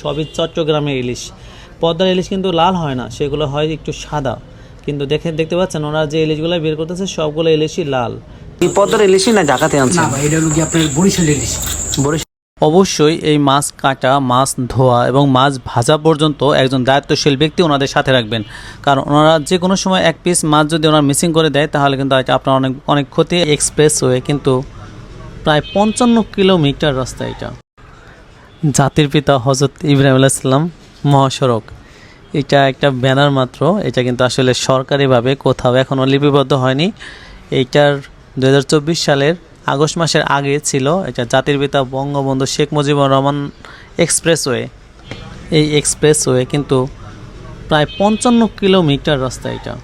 সবই চট্টগ্রামের ইলিশ। পদ্মার ইলিশ কিন্তু লাল হয় না সেগুলো হয় একটু সাদা। কিন্তু দেখে দেখতে পাচ্ছেন ওনারা যে ইলিশগুলো বের করতেছে সবগুলো ইলিশই লাল। এই পদ্মার ইলিশই না ঢাকাতে আনছে না ভাই এটা হলো কি আপনার বরিশাল ইলিশ। অবশ্যই এই মাছ কাটা মাছ ধোয়া এবং মাছ ভাজা পর্যন্ত একজন দায়িত্বশীল ব্যক্তি ওনাদের সাথে রাখবেন। কারণ ওনারা যে কোনো সময় এক পিস মাছ যদি ওনারা মিসিং করে দেয় তাহলে কিন্তু এটা আপনার অনেক অনেক ক্ষতি এক্সপ্রেস হয়ে কিন্তু প্রায় পঞ্চান্ন কিলোমিটার রাস্তা এটা। জাতির পিতা হজরত ইব্রাহিম আলাইসাল্লাম মহাসড়ক। এটা একটা ব্যানার মাত্র, এটা কিন্তু আসলে সরকারিভাবে কোথাও এখনও লিপিবদ্ধ হয়নি। এইটার দুহাজার চব্বিশ সালের আগস্ট মাসের আগে ছিল, এটা জাতির পিতা বঙ্গবন্ধু শেখ মুজিবুর রহমান এক্সপ্রেসওয়ে। এই এক্সপ্রেসওয়ে কিন্তু প্রায় পঞ্চান্ন কিলোমিটার রাস্তা এটা।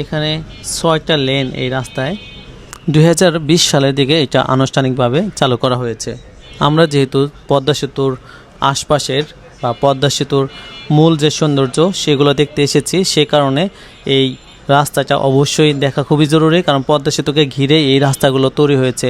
এখানে ছয়টা লেন এই রাস্তায়। দু হাজার বিশ সালের দিকে এটা আনুষ্ঠানিকভাবে চালু করা হয়েছে। আমরা যেহেতু পদ্মা সেতুর আশপাশের বা পদ্মা সেতুর মূল যে সৌন্দর্য সেগুলো দেখতে এসেছি, সে কারণে এই রাস্তাটা অবশ্যই দেখা খুবই জরুরি, কারণ পদ্মা সেতুকে ঘিরে এই রাস্তাগুলো তৈরি হয়েছে,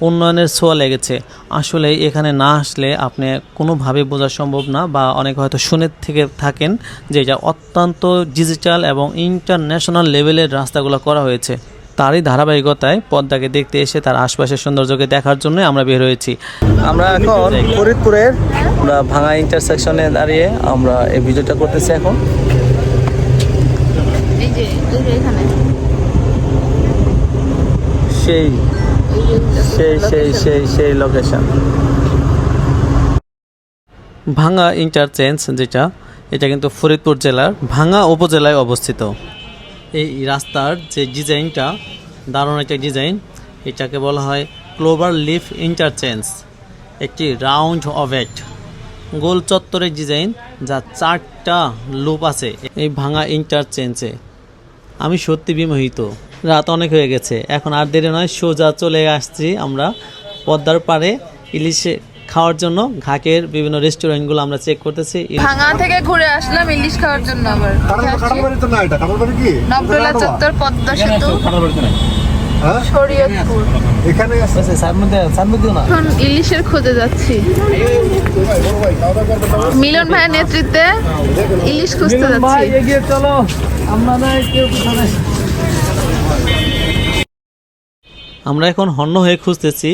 উন্নয়নের ছোঁয়া লেগেছে। আসলে এখানে না আসলে আপনি কোনোভাবে বোঝা সম্ভব না বা অনেক হয়তো শুনে থেকে থাকেন যে এটা অত্যন্ত ডিজিটাল এবং ইন্টারন্যাশনাল লেভেলের রাস্তাগুলো করা হয়েছে। তারই ধারাবাহিকতায় পদ্মাকে দেখতে এসে তার আশপাশের সৌন্দর্যকে দেখার জন্য আমরা বের হয়েছি। আমরা এখন ফরিদপুরের আমরা ভাঙা ইন্টারসেকশনে দাঁড়িয়ে আমরা এই ভিডিওটা করতেছি এখন। সেই সেই সেই সেই সেই লোকেশন ভাঙ্গা ইন্টারচেঞ্জ যেটা এটা কিন্তু ফরিদপুর জেলার ভাঙ্গা উপজেলায় অবস্থিত। এই রাস্তার যে ডিজাইনটা, দারুণ একটা ডিজাইন। এটাকে বলা হয় ক্লোভার লিফ ইন্টারচেঞ্জ একটি রাউন্ড অভেট গোল চত্বরের ডিজাইন, যা চারটা লুপ আছে এই ভাঙা ইন্টারচেঞ্জে আমি সত্যি বিমোহিত। রাত অনেক হয়ে গেছে, এখন আর দেরি নয়, সোজা চলে আসছি আমরা পদ্মার পাড়ে ইলিশে খাওয়ার জন্য ঘাকের বিভিন্ন রেস্টুরেন্টগুলো আমরা চেক করতেছি। ভাঙা থেকে ঘুরে আসলাম ইলিশ খাওয়ার জন্য আবার। কাটাবাড়ি তো না এটা। কাটাবাড়ি কি? নবডোলা চত্বর পদ্মা সেতু। হ্যাঁ? শরীয়তপুর। এখানে এখন ইলিশের খোঁজে যাচ্ছি। মিলন ভাইয়ের নেতৃত্বে ইলিশ খুঁজতে যাচ্ছি। আমরা এখন হন্য হয়ে খুঁজতেছি।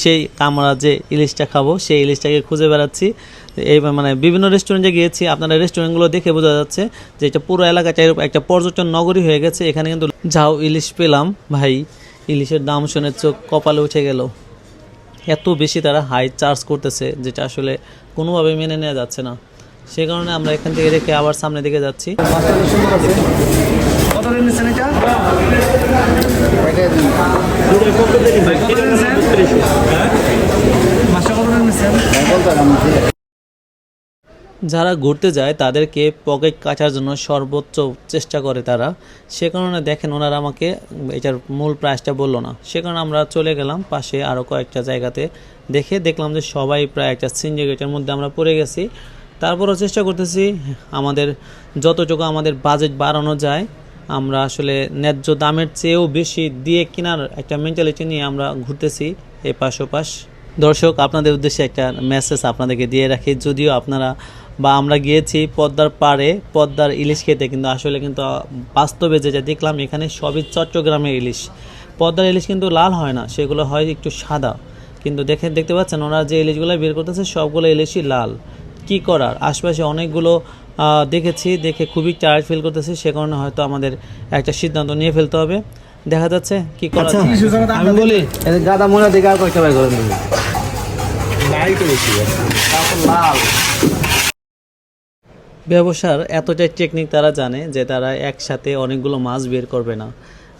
সেই আমরা যে ইলিশটা খাব, সেই ইলিশটাকে খুঁজে বেড়াচ্ছি। এই মানে বিভিন্ন রেস্টুরেন্টে গিয়েছি আপনারা রেস্টুরেন্টগুলো দেখে বোঝা যাচ্ছে যে এটা পুরো এলাকাটা একটা পর্যটন নগরী হয়ে গেছে। এখানে কিন্তু যাও ইলিশ পেলাম। ভাই, ইলিশের দাম শুনে চোখ কপালে উঠে গেল। এত বেশি তারা হাই চার্জ করতেছে, যেটা আসলে কোনোভাবে মেনে নেওয়া যাচ্ছে না। সে কারণে আমরা এখান থেকে রেখে আবার সামনের দিকে যাচ্ছি। যারা ঘুরতে যায়, তাদেরকে পকেট কাচার জন্য সর্বোচ্চ চেষ্টা করে তারা। সে কারণে দেখেন ওনারা আমাকে এটার মূল প্রাইসটা বলল না। সে কারণে আমরা চলে গেলাম পাশে আরও কয়েকটা জায়গাতে। দেখে দেখলাম যে সবাই প্রায় একটা সিন্ডিকেটের মধ্যে আমরা পড়ে গেছি। তারপরও চেষ্টা করতেছি আমাদের যতটুকু আমাদের বাজেট বাড়ানো যায় আমরা আসলে ন্যায্য দামের চেয়েও বেশি দিয়ে কেনার একটা মেন্টালিটি নিয়ে আমরা ঘুরতেছি এ পাশ দর্শক, আপনাদের উদ্দেশ্যে একটা মেসেজ আপনাদেরকে দিয়ে রাখি। যদিও আপনারা বা আমরা গিয়েছি পদ্মার পাড়ে, পদ্মার ইলিশ খেতে, কিন্তু আসলে কিন্তু বাস্তবে যেটা দেখলাম, এখানে সবই চট্টগ্রামের ইলিশ। পদ্মার ইলিশ কিন্তু লাল হয় না, সেগুলো হয় একটু সাদা। কিন্তু দেখে দেখতে পাচ্ছেন, ওনারা যে ইলিশগুলো বের করতেছে, সবগুলো ইলিশই লাল। কি করার? আশপাশে অনেকগুলো দেখেছি দেখে খুবই টায়ার্ড ফিল করতেছি সে কারণে হয়তো আমাদের একটা সিদ্ধান্ত নিয়ে ফেলতে হবে। দেখা যাচ্ছে কি করা আমি বলি গাদা মনে দিকে আর কয়েকটা বাই করেন। ব্যবসার এতটাই টেকনিক তারা জানে যে তারা একসাথে অনেকগুলো মাছ বের করবে না।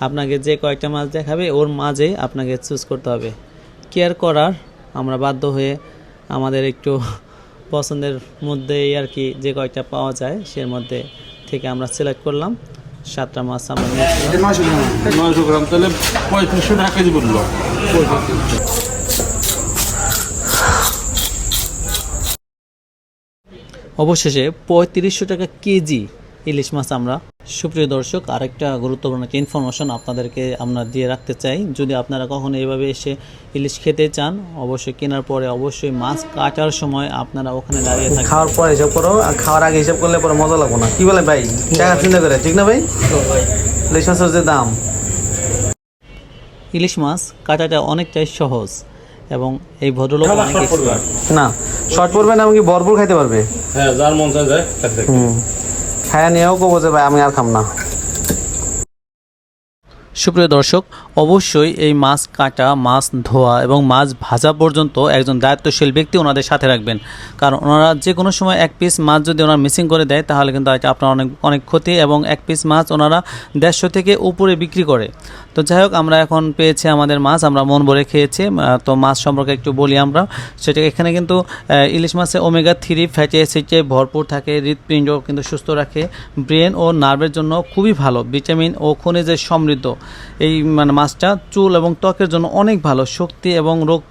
আপনাকে যে কয়েকটা মাছ দেখাবে ওর মাঝে আপনাকে চুজ করতে হবে। কেয়ার করার আমরা বাধ্য হয়ে আমাদের একটু পছন্দের মধ্যে আর কি যে কয়েকটা পাওয়া যায় সের মধ্যে থেকে আমরা সিলেক্ট করলাম। সাতটা মাছ আমরা নয়শো গ্রাম। তাহলে পঁয়ত্রিশশো টাকা কেজি বলল অবশেষে পঁয়ত্রিশশো টাকা কেজি ইলিশ মাছ আমরা সুপ্রিয় দর্শক আরেকটা গুরুত্বপূর্ণ একটা ইনফরমেশন আপনাদেরকে আমরা দিয়ে রাখতে চাই। যদি আপনারা কখনো এইভাবে এসে ইলিশ খেতে চান অবশ্যই কেনার পরে অবশ্যই মাছ কাটার সময় আপনারা ওখানে দাঁড়িয়ে থাকবেন। খাওয়ার পর হিসাব করো আর খাওয়ার আগে হিসাব করলে পরে মজা লাগবো না। কি বলে ভাই? টাকা চিন্তা করে ঠিক না ভাই? ইলিশ মাছের যে দাম। ইলিশ মাছ কাটাটা অনেকটাই সহজ এবং এই ভদ্রলোক অনেক। না শর্ট পড়বে না কি ভরপুর খাইতে পারবে। হ্যাঁ যার মন চায় যায় খায়া নিয়েও কবো যে ভাই আমি আর খাম না। সুপ্রিয় দর্শক, অবশ্যই এই মাছ কাটা, মাছ ধোয়া এবং মাছ ভাজা পর্যন্ত একজন দায়িত্বশীল ব্যক্তি ওনাদের সাথে রাখবেন। কারণ ওনারা যে কোনো সময় এক পিস মাছ যদি ওনারা মিসিং করে দেয়, তাহলে কিন্তু আপনার অনেক অনেক ক্ষতি এবং এক পিস মাছ ওনারা দেড়শো থেকে উপরে বিক্রি করে। তো যাই হোক, আমরা এখন পেয়েছি আমাদের মাছ, আমরা মন ভরে খেয়েছি। তো মাছ সম্পর্কে একটু বলি আমরা। সেটা এখানে কিন্তু ইলিশ মাছে ওমেগা থ্রি ফ্যাটি অ্যাসিডে ভরপুর থাকে, হৃৎপিণ্ড কিন্তু সুস্থ রাখে ব্রেন ও নার্ভের জন্য খুবই ভালো ভিটামিন ও খনিজের সমৃদ্ধ। এই মানে মাছটা চুল এবং ত্বকের জন্য অনেক ভালো শক্তি এবং রোগ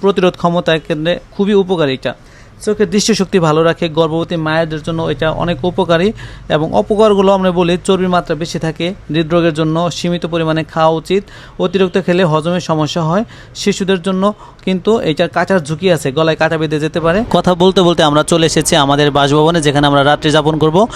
প্রতিরোধ- ক্ষমতার ক্ষেত্রে খুবই উপকারী এটা। চোখের দৃষ্টিশক্তি ভালো রাখে, গর্ভবতী মায়েদের জন্য এটা অনেক উপকারী এবং অপকারগুলো আমরা বলি চর্বির মাত্রা বেশি থাকে, হৃদরোগের জন্য সীমিত পরিমাণে খাওয়া উচিত, অতিরিক্ত খেলে হজমের সমস্যা হয়, শিশুদের জন্য কিন্তু এটার কাটার ঝুঁকি আছে, গলায় কাটা বেঁধে যেতে পারে। কথা বলতে বলতে আমরা চলে এসেছি আমাদের বাসভবনে যেখানে আমরা রাত্রি যাপন করব।